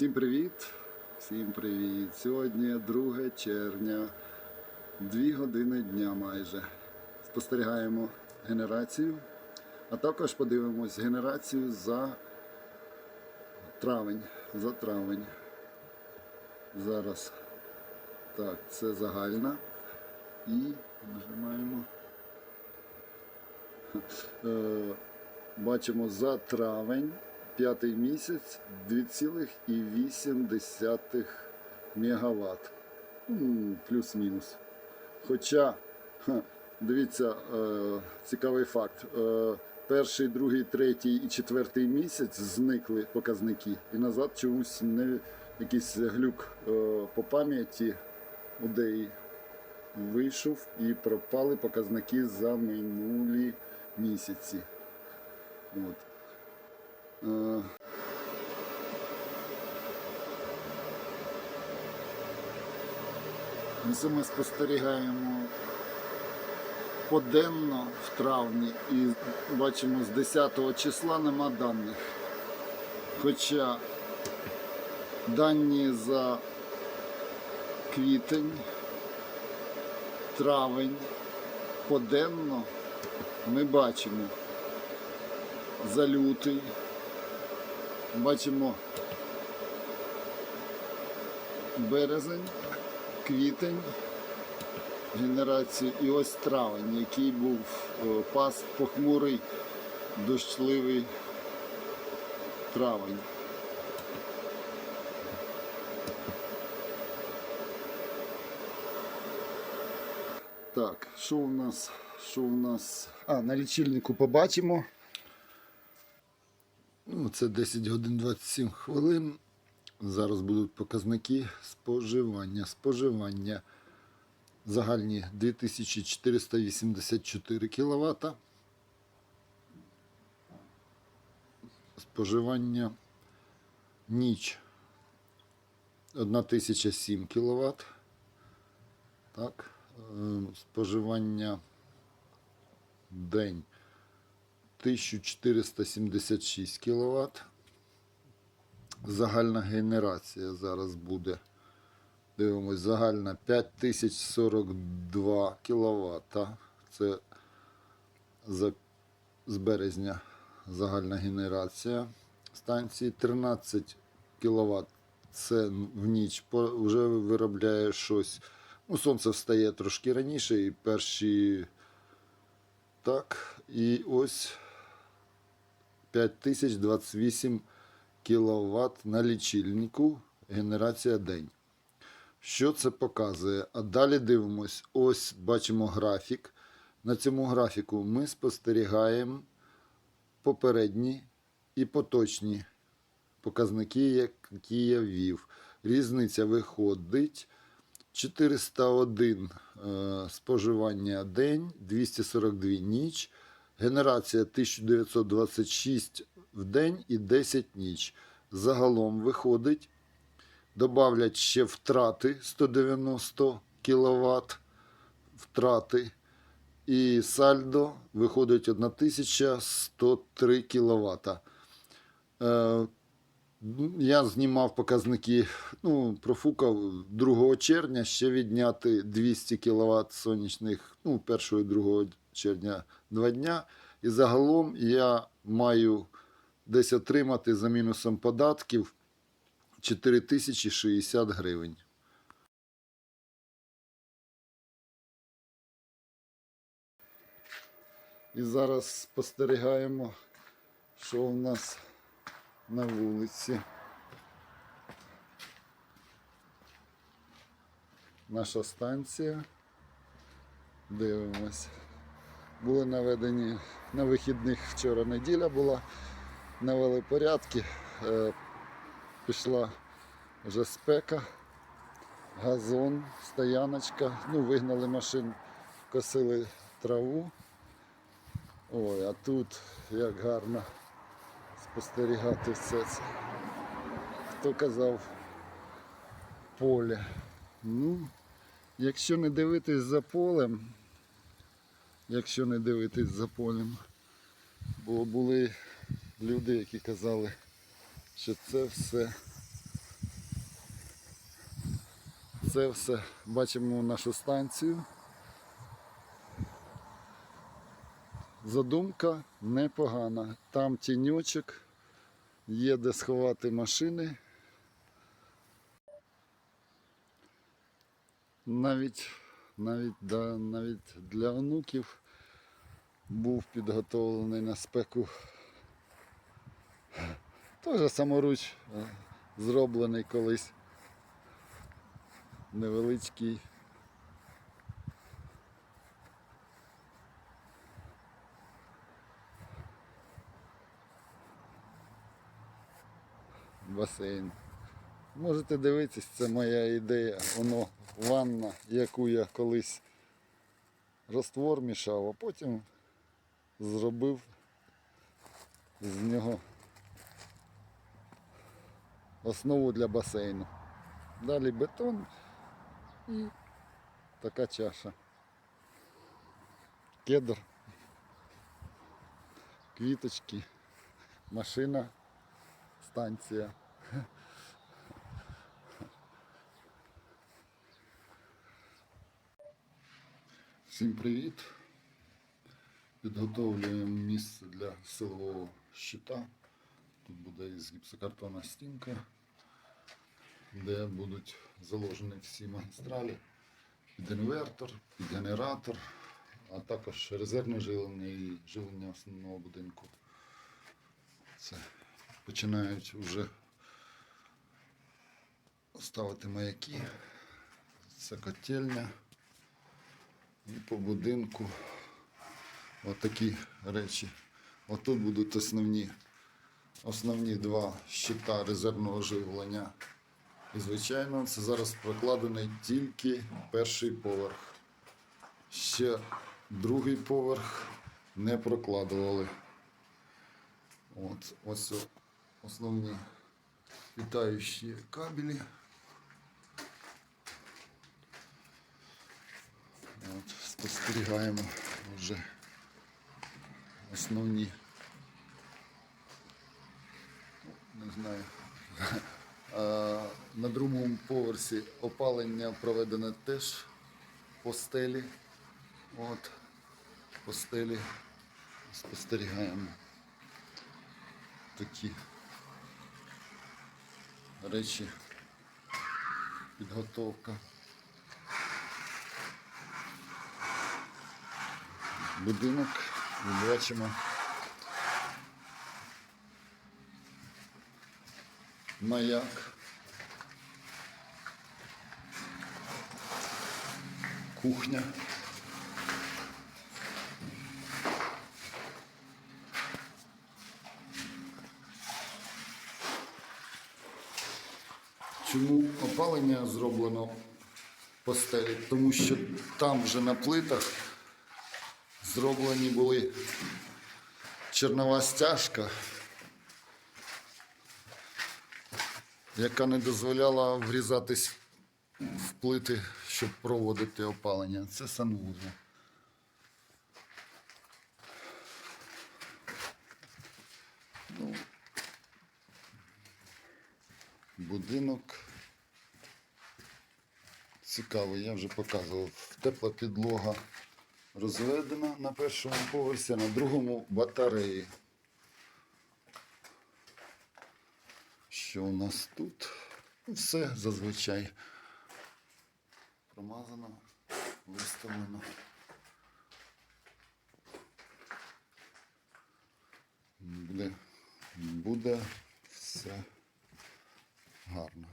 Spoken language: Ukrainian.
Всім привіт! Всім привіт! Сьогодні 2 червня, 2 години дня майже. Спостерігаємо генерацію, а також подивимось генерацію за травень. За травень. Зараз. Так, це загальна. І нажимаємо. Е, Бачимо за травень, п'ятий місяць 2,8 МВт. Плюс-мінус. Хоча, ха, дивіться, е, цікавий факт. Е, перший, другий, третій і четвертий місяць зникли показники. І назад чомусь не якийсь глюк е, по пам'яті у деї вийшов і пропали показники за минулі місяці. От. Е, це ми спостерігаємо поденно в травні і бачимо з 10 числа нема даних. Хоча дані за квітень, травень поденно ми бачимо за лютий. Бачимо березень, квітень, генерацію і ось травень, який був е, пас похмурий, дощливий травень. Так, що у нас? Що у нас? А, на лічильнику побачимо. Ну, це 10 годин 27 хвилин. Зараз будуть показники споживання. Споживання загальні 2484 кВт. Споживання ніч 1007 кВт. Так, е, споживання день 1476 кВт. Загальна генерація зараз буде. Дивимось, загальна 5042 кВт. Це за, з березня загальна генерація станції. 13 кВт це в ніч вже виробляє щось. Ну, сонце встає трошки раніше і перші. Так, і ось 5028 кВт на лічильнику. Генерація день. Що це показує? А далі дивимось. Ось бачимо графік. На цьому графіку ми спостерігаємо попередні і поточні показники, які я ввів. Різниця виходить 401 е, споживання день, 242 ніч, генерація 1926 в день і 10 ніч. Загалом виходить, добавлять ще втрати 190 кВт втрати. І сальдо виходить 1103 кВт. Е, я знімав показники, ну, профукав 2 червня ще відняти 200 кВт сонячних, ну, 1 і 2 червня 2 дня. І загалом я маю десь отримати за мінусом податків 4060 гривень. І зараз спостерігаємо, що у нас на вулиці. Наша станція. Дивимось. Були наведені на вихідних вчора неділя була, навели порядки, е, пішла вже спека, газон, стояночка, ну, вигнали машин, косили траву. Ой, а тут як гарно спостерігати все це. Хто казав поле. Ну, Якщо не дивитись за полем, якщо не дивитись за полем, бо були люди, які казали, що це все, це все бачимо нашу станцію. Задумка непогана. Там тіньочок, є де сховати машини. Навіть, навіть, да, навіть для онуків був підготовлений на спеку. Теж саморуч е, зроблений колись. Невеличкий. Басейн. Можете дивитись, це моя ідея. Воно ванна, яку я колись раствор мішав, а потім зробив з нього основу для басейну. Далі бетон і така чаша. Кедр, квіточки, машина, станція. Всім привіт! Підготовлюємо місце для силового щита. Тут буде із гіпсокартона стінка, де будуть заложені всі магістралі під інвертор, під генератор, а також резервне живлення і живлення основного будинку. Це починають вже ставити маяки. Це котельня. І по будинку отакі речі. Отут будуть основні, основні два щита резервного живлення. І, звичайно, це зараз прокладений тільки перший поверх. Ще другий поверх не прокладували. От, ось основні питаючі кабелі. От, спостерігаємо вже основні. Не знаю. На другому поверсі опалення проведене теж по стелі. От, по стелі спостерігаємо такі речі, підготовка. Будинок і бачимо маяк. Кухня. Чому опалення зроблено по стелі? Тому що там вже на плитах зроблені були чернова стяжка, яка не дозволяла врізатись в плити, щоб проводити опалення. Це санвузол. Ну, будинок цікавий, я вже показував. Тепла підлога розведена на першому поверсі, на другому батареї. Що у нас тут? Ну, все зазвичай промазано, виставлено. Буде, буде все гарно.